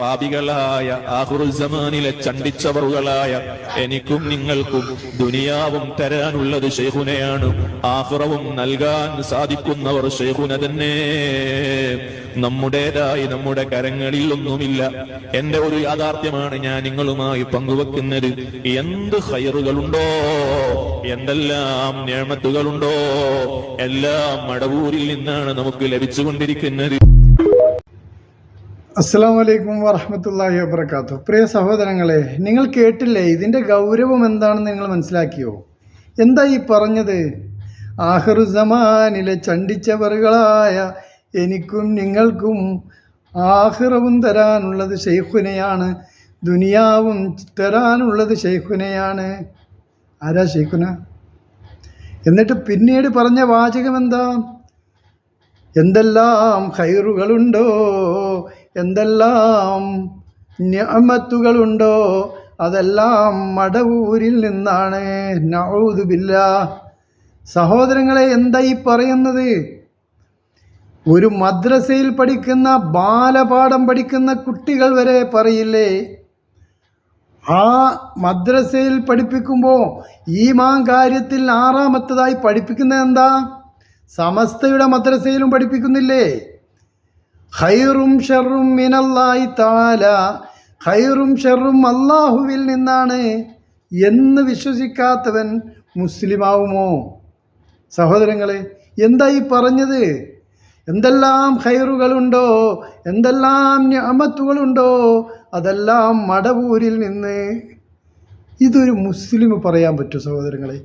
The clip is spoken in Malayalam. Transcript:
പാപികളായ ആഹുറുസമാനിലെ ചണ്ടിച്ചവറുകളായ എനിക്കും നിങ്ങൾക്കും ദുനിയാവും തരാനുള്ളത് ഷേഹുനെയാണ് ആഹുറവും നൽകാൻ സാധിക്കുന്നവർ ഷെയ്ഖുന തന്നെ. നമ്മുടേതായി നമ്മുടെ കരങ്ങളിൽ ഒന്നുമില്ല എന്റെ ഒരു യാഥാർത്ഥ്യമാണ് ഞാൻ നിങ്ങളുമായി പങ്കുവെക്കുന്നത്. എന്ത് ഹയറുകളുണ്ടോ എന്തെല്ലാം നേമത്തുകളുണ്ടോ എല്ലാം മടവൂരിൽ നിന്നാണ് നമുക്ക് ലഭിച്ചുകൊണ്ടിരിക്കുന്നത്. അസ്സാം വലൈക്കും വറഹമത്തല്ലാഹി വബർക്കാത്തു പ്രിയ സഹോദരങ്ങളെ നിങ്ങൾ കേട്ടില്ലേ ഇതിന്റെ ഗൗരവം എന്താണെന്ന് നിങ്ങൾ മനസ്സിലാക്കിയോ? എന്താ ഈ പറഞ്ഞത്? ആഹ്റുസമാനിലെ ചണ്ടിച്ചവറുകളായ എനിക്കും നിങ്ങൾക്കും ആഹ്റവും തരാനുള്ളത് ഷെയ്ഖുനയാണ് ദുനിയാവും തരാനുള്ളത് ഷെയ്ഖുനയാണ് ആരാ ഷെയ്ഖുന എന്നിട്ട് പിന്നീട് പറഞ്ഞ വാചകം എന്താ എന്തെല്ലാം ഹൈറുകളുണ്ടോ എന്തെല്ലാം ഞാമത്തുകളുണ്ടോ അതെല്ലാം മടവൂരിൽ നിന്നാണ്. നൗദുബില്ല സഹോദരങ്ങളെ എന്താ ഈ പറയുന്നത്? ഒരു മദ്രസയിൽ പഠിക്കുന്ന ബാലപാഠം പഠിക്കുന്ന കുട്ടികൾ വരെ പറയില്ലേ? ആ മദ്രസയിൽ പഠിപ്പിക്കുമ്പോൾ ഈ മാ കാര്യത്തിൽ ആറാമത്തതായി പഠിപ്പിക്കുന്നത് എന്താ? സമസ്തയുടെ മദ്രസയിലും പഠിപ്പിക്കുന്നില്ലേ? ഖൈറും ഷെറും മിനല്ലായി താല ഹൈറും ഷെറും അള്ളാഹുവിൽ നിന്നാണ് എന്ന് വിശ്വസിക്കാത്തവൻ മുസ്ലിമാവുമോ? സഹോദരങ്ങളെ എന്താ ഈ പറഞ്ഞത്? എന്തെല്ലാം ഹൈറുകളുണ്ടോ എന്തെല്ലാം ഞാമത്തുകളുണ്ടോ അതെല്ലാം മടവൂരിൽ നിന്ന്. ഇതൊരു മുസ്ലിം പറയാൻ പറ്റൂ സഹോദരങ്ങളെ.